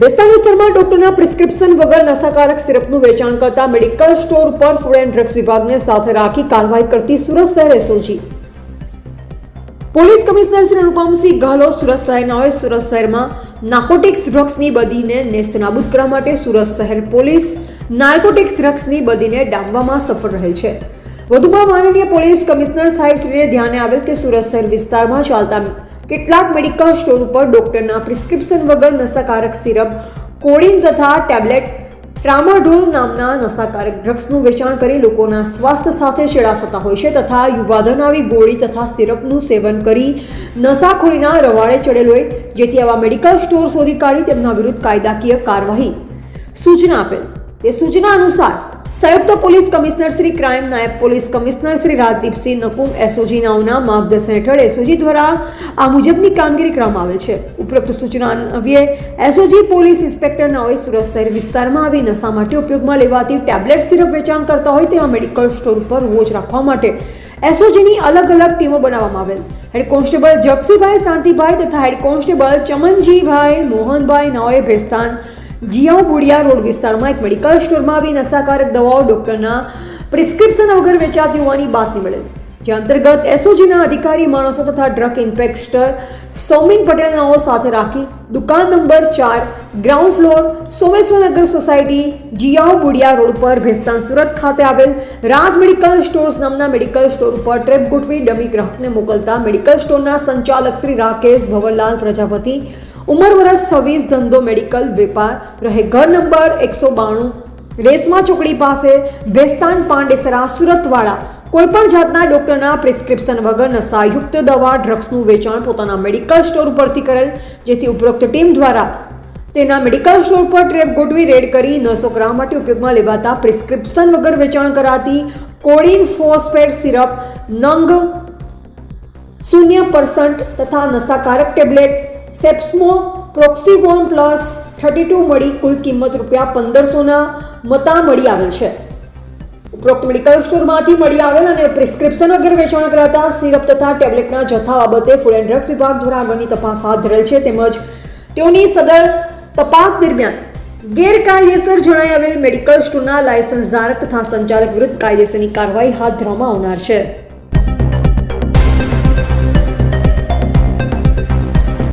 ભેસ્તાન વિસ્તારમાં ડોક્ટરના પ્રિસ્ક્રિપ્શન વગર નશાકારક સિરપનું વેચાણ કરતા મેડિકલ સ્ટોર પર ફૂડ એન્ડ ડ્રગ્સ વિભાગને સાથે રાખી કાર્યવાહી કરતી સુરત શહેર SOG. Police commissioner Shri Anupamsinh Gahlot Surat શહેરનાઓએ Surat શહેરમાં નાર્કોટિક્સ ડ્રગ્સની બદીને નેસ્તનાબૂદ કરવા માટે સુરત શહેર પોલીસ નાર્કોટિક્સ ડ્રગ્સની બદીને ડામવામાં સફળ રહેલ છે. વધુમાં માનનીય પોલીસ કમિશનર સાહેબ શ્રીને ધ્યાને આવેલ કે સુરત શહેર વિસ્તારમાં ચાલતા કેટલાક મેડિકલ સ્ટોર ઉપર ડોક્ટરના પ્રિસ્ક્રિપ્શન વગર નશાકારક સિરપ કોડિન તથા ટેબ્લેટ ટ્રામાડોલ નામના નશાકારક ડ્રગ્સનું વેચાણ કરી લોકોના સ્વાસ્થ્ય સાથે છેડા થતા હોય છે તથા યુવાધન આવી ગોળી તથા સિરપનું સેવન કરી નશાખોરીના રવાડે ચડેલ હોય જેથી આવા મેડિકલ સ્ટોર શોધી કાઢી તેમના વિરુદ્ધ કાયદાકીય કાર્યવાહી. સૂચના આપેલ. તે સૂચના અનુસાર સંયુક્ત પોલીસ કમિશનર શ્રી ક્રાઇમ નાયબ police commissioner Shri Rajdeepsinh Nakum SOG નાઓના માર્ગદર્શન હેઠળ એસઓજી દ્વારા આ મુજબની કામગીરી કરવામાં આવેલ છે. ઉપરોક્ત સૂચના અન્વયે એસઓજી પોલીસ ઇન્સ્પેક્ટર નાઓએ સુરત શહેર વિસ્તારમાં આવી નશા માટે ઉપયોગમાં લેવાતી ટેબ્લેટ સિરપ વેચાણ કરતા હોય તેવા મેડિકલ સ્ટોર પર વોચ રાખવા માટે એસઓજીની અલગ અલગ ટીમો બનાવવામાં આવેલ. હેડ કોન્સ્ટેબલ જગસીભાઈ શાંતિભાઈ તથા હેડ કોન્સ્ટેબલ ચમનજીભાઈ મોહનભાઈ નાઓએ ભેસ્તાન જીયાઓ બુડિયા રોડ વિસ્તારમાં એક મેડિકલ સ્ટોરમાં આવી નશાકારક દવાઓ ડોક્ટરના પ્રિસ્ક્રિપ્શન વગર વેચાતી હોવાની બાતમી મળેલી. જે અંતર્ગત એસઓજીના અધિકારી માણસો તથા ડ્રગ ઇન્સ્પેક્ટર સૌમિન પટેલનાઓ સાથે રાખી દુકાન નંબર ચાર, ground floor, Someshwarnagar society Jiyao Budiya road પર ભેસ્તાન સુરત ખાતે આવેલ રાજ મેડિકલ સ્ટોર્સ નામના મેડિકલ સ્ટોર ઉપર ટ્રેપ ગોઠવી ડમી ગ્રાહકને મોકલતા મેડિકલ સ્ટોરના સંચાલક શ્રી રાકેશ ભવનલાલ પ્રજાપતિ ઉંમર વર્ષ છવ્વીસ ધંધો મેડિકલ વેપાર, રહે ઘર નંબર એકસો બાણું. રેસમા ચોકડી પાસે બેસ્તાન પાંડેસરા સુરતવાળા, કોઈપણ જાતના ડોક્ટરના પ્રિસ્ક્રિપ્શન વગર નશાયુક્ત દવા ડ્રગ્સનું વેચાણ પોતાના મેડિકલ સ્ટોર પરથી કરેલ, જેથી ઉપરોક્ત ટીમ દ્વારા તેના મેડિકલ સ્ટોર પર ટ્રેપ ગોઠવી, રેડ કરી નસો ગ્રામ માટે ઉપયોગમાં લેવાતા પ્રિસ્ક્રિપ્શન વગર વેચાણ કરાતી કોડિન ફોસ્ફેટ સિરપ, નંગ શૂન્ય પર્સન્ટ તથા નશાકારક ટેબ્લેટ સેપ્સમો પ્રોક્સીવોન પ્લસ થર્ટી ટુ મળી કુલ કિંમત રૂપિયા પંદરસોના મતા મળી આવેલ છે. ઉપરોક્ત મેડિકલ સ્ટોરમાંથી મળી આવેલ અને પ્રિસ્ક્રિપ્શન વગેરે વેચાણ કરાતા સિરપ તથા ટેબ્લેટના જથ્થા બાબતે ફૂડ એન્ડ ડ્રગ્સ વિભાગ દ્વારા આગળની તપાસ હાથ ધરેલ છે. તેમજ તેઓની સદર તપાસ દરમિયાન ગેરકાયદેસર જણાઈ આવેલ મેડિકલ સ્ટોરના લાયસન્સ ધારક તથા સંચાલક વિરુદ્ધ કાયદેસરની કાર્યવાહી હાથ ધરવામાં આવનાર છે.